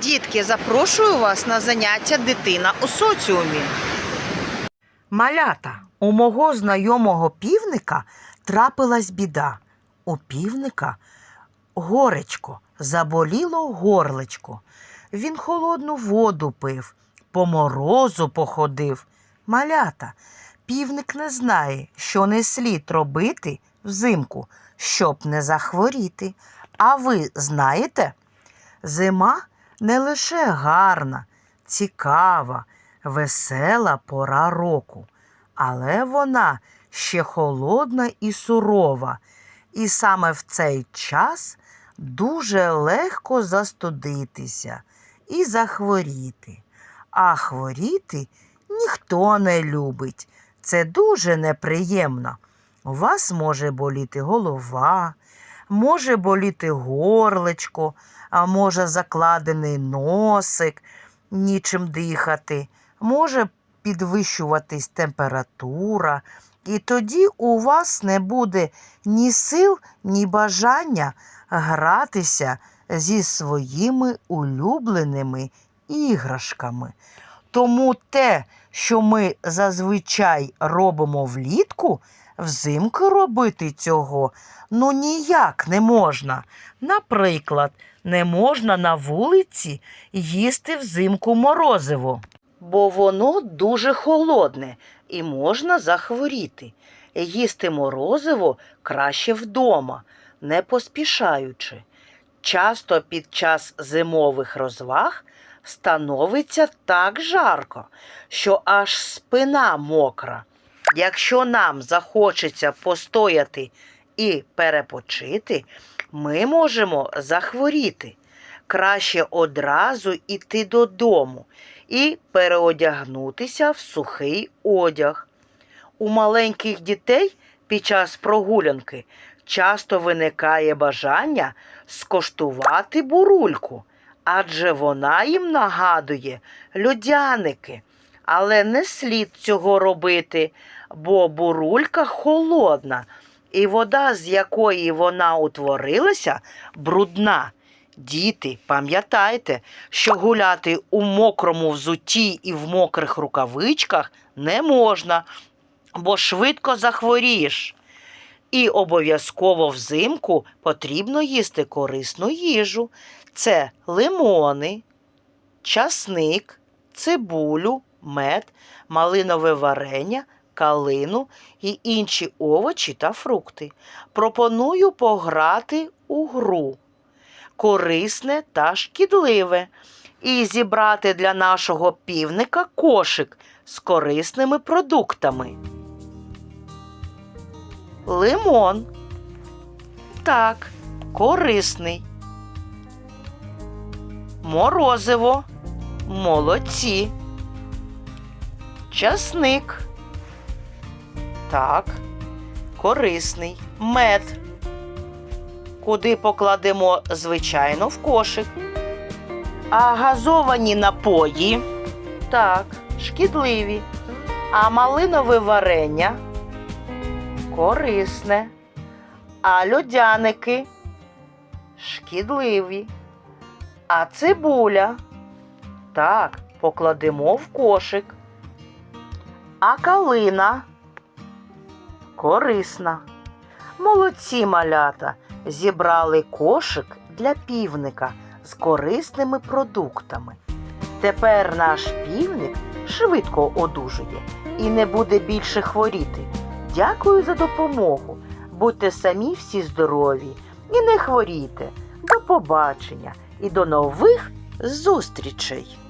Дітки, запрошую вас на заняття дитина у соціумі. Малята, у мого знайомого півника трапилась біда. У півника горечко, заболіло горлечко. Він холодну воду пив, по морозу походив. Малята, півник не знає, що не слід робити взимку, щоб не захворіти. А ви знаєте? Зима не лише гарна, цікава, весела пора року, але вона ще холодна і сурова, і саме в цей час дуже легко застудитися і захворіти. А хворіти ніхто не любить. Це дуже неприємно. У вас може боліти голова, може боліти горлечко, а може закладений носик, нічим дихати, може підвищуватись температура, і тоді у вас не буде ні сил, ні бажання гратися зі своїми улюбленими іграшками. Тому те, що ми зазвичай робимо влітку, взимку робити цього ну ніяк не можна. Наприклад, не можна на вулиці їсти взимку морозиво, бо воно дуже холодне і можна захворіти. Їсти морозиво краще вдома, не поспішаючи. Часто під час зимових розваг становиться так жарко, що аж спина мокра. Якщо нам захочеться постояти і перепочити, ми можемо захворіти. Краще одразу йти додому і переодягнутися в сухий одяг. У маленьких дітей під час прогулянки часто виникає бажання скоштувати бурульку, адже вона їм нагадує льодяники. Але не слід цього робити, бо бурулька холодна, і вода, з якої вона утворилася, брудна. Діти, пам'ятайте, що гуляти у мокрому взутті і в мокрих рукавичках не можна, бо швидко захворієш. І обов'язково взимку потрібно їсти корисну їжу. Це лимони, часник, цибулю, мед, малинове варення, калину і інші овочі та фрукти. Пропоную пограти у гру корисне та шкідливе і зібрати для нашого півника кошик з корисними продуктами. Лимон. Так, корисний. Морозиво. Молодці. Часник. Так, корисний. Мед. Куди покладемо, звичайно, в кошик. А газовані напої. Так, шкідливі. А малинове варення корисне. А льодяники шкідливі. А цибуля. Так, покладемо в кошик. А калина корисна. Молодці малята зібрали кошик для півника з корисними продуктами. Тепер наш півник швидко одужує і не буде більше хворіти. Дякую за допомогу. Будьте самі всі здорові і не хворійте. До побачення і до нових зустрічей!